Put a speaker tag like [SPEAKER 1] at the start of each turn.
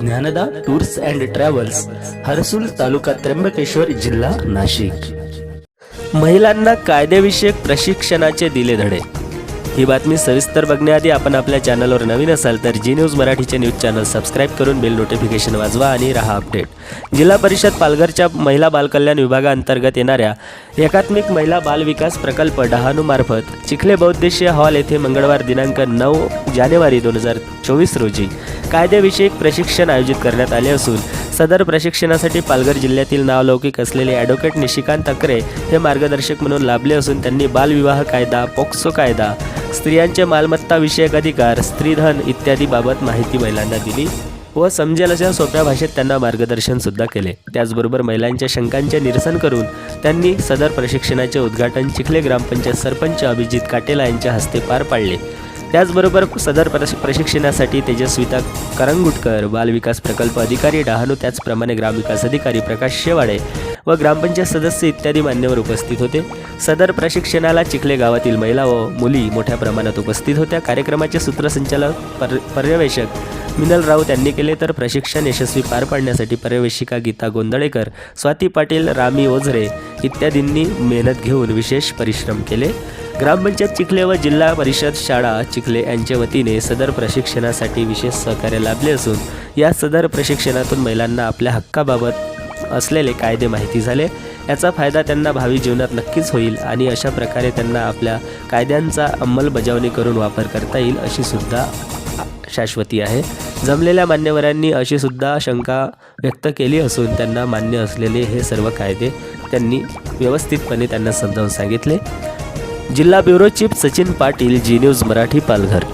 [SPEAKER 1] Dnyanada tours and travels Harsul taluka Trimbakeshwar जिल्हा नाशिक. महिलांना कायदेविषयक प्रशिक्षणाचे दिले धडे. ही बातमी सविस्तर बघण्याआधी आपण आपल्या चॅनलवर नवीन असाल तर जी न्यूज मराठीचे न्यूज चॅनल सबस्क्राईब करून बेल नोटिफिकेशन वाजवा आणि राहा अपडेट. जिल्हा परिषद पालघरच्या महिला बालकल्याण विभागाअंतर्गत येणाऱ्या एकात्मिक महिला बालविकास प्रकल्प डहाणूमार्फत चिखले बौद्धेशीय हॉल येथे मंगळवार दिनांक नऊ जानेवारी दोन हजार चोवीस रोजी कायदेविषयक प्रशिक्षण आयोजित करण्यात आले असून सदर प्रशिक्षणासाठी पालघर जिल्ह्यातील नावलौकिक असलेले ॲडव्होकेट निशिकांत अकरे हे मार्गदर्शक म्हणून लाभले असून त्यांनी बालविवाह कायदा पोक्सो कायदा स्त्रियांचे मालमत्ता विषयक अधिकार स्त्रीधन इत्यादी बाबत माहिती महिलांना दिली व समजेल अशा सोप्या भाषेत त्यांना मार्गदर्शन सुद्धा केले. त्याचबरोबर महिलांच्या शंकांचे निरसन करून त्यांनी सदर प्रशिक्षणाचे उद्घाटन चिखले ग्रामपंचायत सरपंच अभिजित काटेला यांच्या हस्ते पार पाडले. त्याचबरोबर सदर प्रश प्रशिक्षणासाठी तेजस्विता करंगुटकर बालविकास प्रकल्प अधिकारी डहाणू त्याचप्रमाणे ग्रामविकास अधिकारी प्रकाश शेवाडे व ग्रामपंचायत सदस्य इत्यादी मान्यवर उपस्थित होते. सदर प्रशिक्षणाला चिखले गावातील महिला व मुली मोठ्या प्रमाणात उपस्थित होत्या. कार्यक्रमाचे सूत्रसंचालक पर पर्यवेक्षक मिनल राऊत यांनी केले तर प्रशिक्षण यशस्वी पार पाडण्यासाठी पर्यवेक्षिका गीता गोंदळेकर स्वाती पाटील रामी ओझरे इत्यादींनी मेहनत घेऊन विशेष परिश्रम केले. ग्रामपंचायत चिखले व जिल्हा परिषद शाळा चिखले यांच्या वतीने सदर प्रशिक्षणासाठी विशेष सहकार्य लाभले असून या सदर प्रशिक्षणातून महिलांना आपल्या हक्काबाबत असलेले कायदे माहिती झाले. याचा फायदा त्यांना भावी जीवनात नक्कीच होईल आणि अशा प्रकारे त्यांना आपल्या कायद्यांचा अंमलबजावणी करून वापर करता येईल अशी सुद्धा शाश्वती आहे. जमलेल्या मान्यवरांनी अशी सुद्धा शंका व्यक्त केली असून त्यांना मान्य असलेले हे सर्व कायदे त्यांनी व्यवस्थितपणे त्यांना समजावून सांगितले. जिल्हा bureau chief Sachin Patil Zee news Marathi Palghar.